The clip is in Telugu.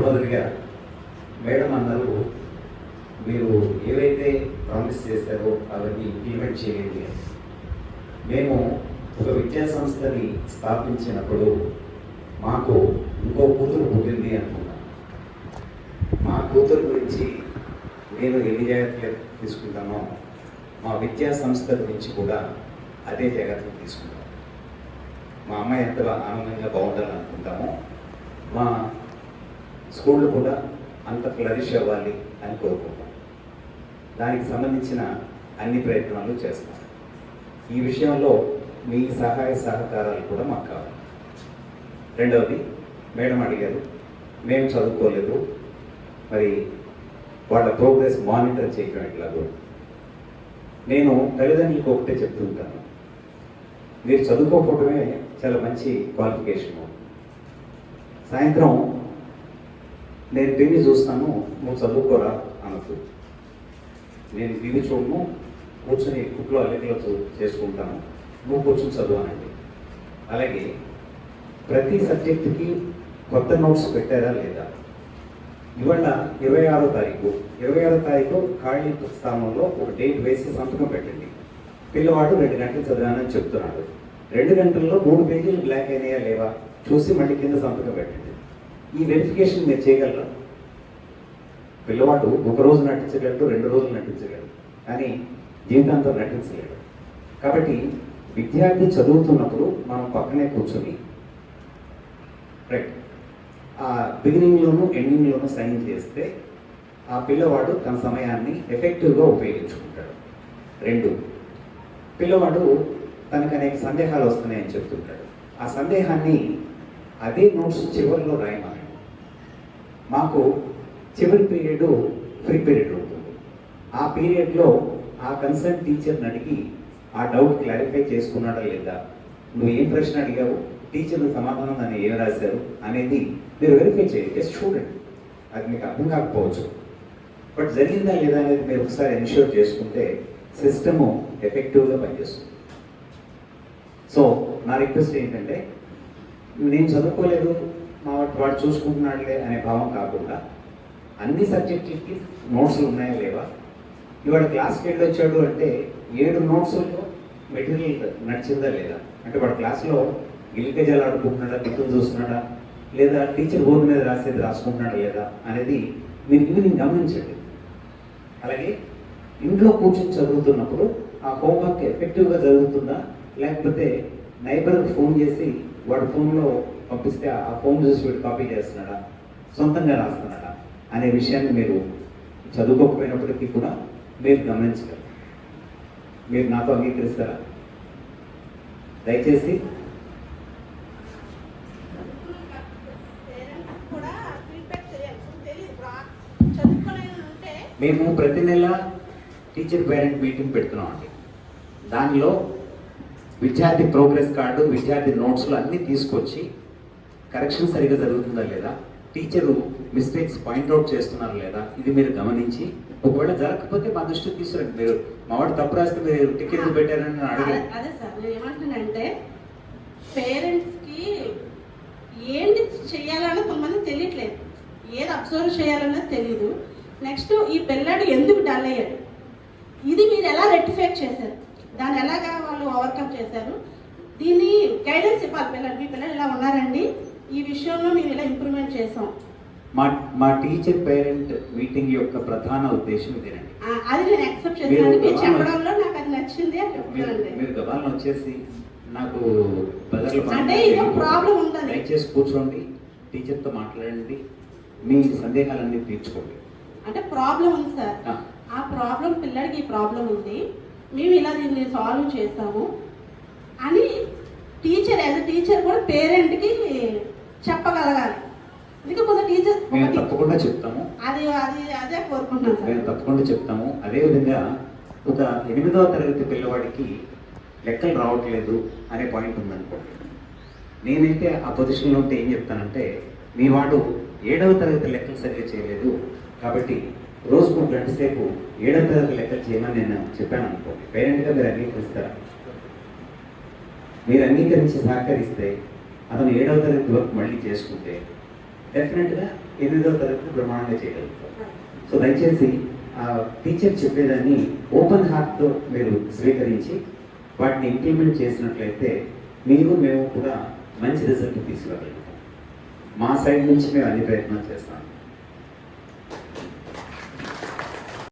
మొదటిగా మేడం అన్నారు మీరు ఏవైతే ప్రామిస్ చేశారో అవన్నీ ఇంప్లిమెంట్ చేయండి మేము ఒక విద్యా సంస్థని స్థాపించినప్పుడు మాకు ఇంకో కూతురు పుట్టింది అనుకున్నాం. మా కూతురు గురించి నేను ఎన్ని జాగ్రత్తలు తీసుకుంటానో మా విద్యా సంస్థ గురించి కూడా అదే జాగ్రత్తలు తీసుకుంటాం. మా అమ్మాయి ఎంత ఆనందంగా బాగుండాలని అనుకుంటామో మా స్కూళ్ళు కూడా అంత ఫ్లరిష్ అవ్వాలి అని కోరుకుంటాం. దానికి సంబంధించిన అన్ని ప్రయత్నాలు చేస్తాం. ఈ విషయంలో మీ సహాయ సహకారాలు కూడా మాకు కావాలి. రెండవది మేడం అడిగారు మేము చదువుకోలేదు. మరి వాళ్ళ ప్రోగ్రెస్ మానిటర్ చేయడం ఎట్లాగో? నేను తల్లిదండ్రులకు ఒకటే చెప్తుంటాను మీరు చదువుకోకపోవడమే చాలా మంచి క్వాలిఫికేషన్. సాయంత్రం నేను టీవీ చూస్తాను నువ్వు చదువుకోరా అనొద్దు నేను టీవీ చూడను కూర్చొని కుట్లో అల్లెట్లో చేసుకుంటాను. నువ్వు కూర్చొని చదువునండి. అలాగే ప్రతి సబ్జెక్టుకి కొత్త నోట్స్ పెట్టారా లేదా? ఇవాళ ఇరవై ఆరో తారీఖు. ఇరవై ఆరో తారీఖు ఖాళీ స్థానంలో ఒక డేట్ వేసి సంతకం పెట్టండి. పిల్లవాడు రెండు గంటలు చదివానని చెప్తున్నాడు. రెండు గంటల్లో మూడు పేజీలు బ్లాక్ అయినాయా లేవా? చూసి మళ్ళీ కింద సంతకం పెట్టండి. ఈ వెరిఫికేషన్ మీరు చేయగలరా? పిల్లవాడు ఒక రోజు నటించగలడు రెండు రోజులు నటించగలడు కానీ జీవితాంతం నటించలేడు. కాబట్టి విద్యార్థి చదువుతున్నప్పుడు మనం పక్కనే కూర్చొని రైట్ ఆ బిగినింగ్లోను ఎండింగ్లోను సైన్ చేస్తే ఆ పిల్లవాడు తన సమయాన్ని ఎఫెక్టివ్గా ఉపయోగించుకుంటాడు. రెండు పిల్లవాడు తనకు అనేక సందేహాలు వస్తున్నాయని చెప్తుంటాడు. ఆ సందేహాన్ని అదే నోట్స్ చివరిలో రాయమని మాకు చివరి పీరియడ్ ఫ్రీ పీరియడ్ ఉంటుంది. ఆ పీరియడ్లో ఆ కన్సర్న్ టీచర్ని అడిగి ఆ డౌట్ క్లారిఫై చేసుకున్నాడా లేదా? నువ్వు ఏం ప్రశ్న అడిగావు? టీచర్ సమాధానం దాన్ని ఏం రాశారు? అనేది మీరు వెరిఫై చేయండి. జస్ట్ చూడండి. అది మీకు అర్థం కాకపోవచ్చు. బట్ జరిగిందా లేదా అనేది మీరు ఒకసారి ఎన్ష్యూర్ చేసుకుంటే సిస్టము ఎఫెక్టివ్గా పనిచేస్తుంది. సో నా రిక్వెస్ట్ ఏంటంటే నేను చదువుకోలేదు. మా వాడు వాడు చూసుకుంటున్నాడులే అనే భావం కాకుండా అన్ని సబ్జెక్టులకి నోట్స్లు ఉన్నాయా లేవా? ఇవాడు క్లాస్కి వెళ్ళి వచ్చాడు అంటే ఏడు నోట్స్లో మెటీరియల్ నడిచిందా లేదా? అంటే వాడు క్లాస్లో గిలికజాలు ఆడుకుంటున్నాడా దిక్కులు చూస్తున్నాడా? లేదా టీచర్ బోర్డు మీద రాసేది రాసుకుంటున్నాడా లేదా? అనేది మీరు ఈవినింగ్ గమనించండి. అలాగే ఇంట్లో కూర్చొని చదువుతున్నప్పుడు ఆ హోంవర్క్ ఎఫెక్టివ్గా జరుగుతుందా? లేకపోతే నైబర్కి ఫోన్ చేసి వాడు ఫోన్లో పంపిస్తే ఆ ఫోన్ చూసి వీడు కాపీ చేస్తున్నాడా? సొంతంగా రాస్తున్నాడా? అనే విషయాన్ని మీరు చదువుకోకపోయినప్పటికీ కూడా మీరు గమనించగలరు. మీరు నాతో అంగీకరిస్తారా? దయచేసి. మేము ప్రతి నెల టీచర్ పేరెంట్ మీటింగ్ పెడుతున్నాం అండి దానిలో విద్యార్థి ప్రోగ్రెస్ కార్డు విద్యార్థి నోట్స్లు అన్నీ తీసుకొచ్చి కరెక్షన్ సరిగా జరుగుతుందా లేదా? టీచరు మిస్టేక్స్ పాయింట్అవుట్ చేస్తున్నారా లేదా? ఇది మీరు గమనించి ఒకవేళ జరగకపోతే మా దృష్టికి తీసుకురండి. మీరు మా వాడు తప్పు రాస్తే మీరు టికెట్ పెట్టారని నేను అదే అడగలేదు. అదే సార్ నేను ఏమంటున్నానంటే పేరెంట్స్కి ఏంటి చేయాలన్నది కొంతమంది తెలియట్లేదు. ఏది అబ్జర్వ్ చేయాలన్నది తెలియదు నెక్స్ట్ ఈ పిల్లాడు ఎందుకు డల్ అయ్యాడు? ఇది మీరు ఎలా రెక్టిఫై చేశారు? దాన్ని ఎలాగా వాళ్ళు ఓవర్కమ్ చేశారు? దీన్ని గైడెన్స్ ఇవ్వాలి పిల్లలు మీ పిల్లలు ఇలా ఉన్నారండి? ఈ విషయంలో మేము ఇలా ఇంప్రూవ్మెంట్ చేసాం? మా మా టీచర్ పేరెంట్ మీటింగ్ యొక్క ప్రధాన ఉద్దేశం ఇదేనండి. అది నేను యాక్సెప్ట్ చేస్తాను మీరు చెప్పడంలో నాకు అది నచ్చింది అని మీరు చెప్తానండి మీరు గబాలను వచ్చేసి నాకు అంటే. ఇదో ప్రాబ్లం ఉందని. దయచేసి కూర్చోండి టీచర్తో మాట్లాడండి మీ సందేహాలన్నీ తీర్చుకోండి. అంటే ప్రాబ్లం ఉంది సార్. ఆ, ఆ ప్రాబ్లం పిల్లడికి ఈ ప్రాబ్లం ఉంది. మేము ఇలా దీన్ని సాల్వ్ చేస్తాము అని టీచర్ యాజ్ అ టీచర్ కూడా పేరెంట్కి చెప్పగలగాలి. ఇంకా కొంత టీచర్ మేము తప్పకుండా చెప్తాము. అది అది అదే కోరుకుంటున్నాను మేము సార్ తప్పకుండా చెప్తాము. అదేవిధంగా ఒక ఎనిమిదవ తరగతి పిల్లవాడికి లెక్కలు రావట్లేదు అనే పాయింట్ ఉందనుకోండి నేనైతే ఆ పొజిషన్లో ఉంటే ఏం చెప్తానంటే మీ వాడు ఏడవ తరగతి లెక్కలు సరిగ్గా చేయలేదు కాబట్టి రోజుకు గంట సేపు ఏడవ తరగతి లెక్కలు చేయమని నేను చెప్పాను అనుకోండి పేరెంట్గా మీరు అంగీకరిస్తారా? మీరు అంగీకరించి సహకరిస్తే అతను ఏడవ తరగతి వరకు మళ్ళీ చేసుకుంటే డెఫినెట్గా ఎనిమిదో తరగతి ప్రమాణంగా చేయగలుగుతాం సో దయచేసి ఆ టీచర్ చెప్పేదాన్ని ఓపెన్ హార్ట్తో మీరు స్వీకరించి వాటిని ఇంప్లిమెంట్ చేసినట్లయితే మీరు మేము కూడా మంచి రిజల్ట్ తీసుకురాగలుగుతాం. మా సైడ్ నుంచి మేము అన్ని ప్రయత్నాలు చేస్తాం.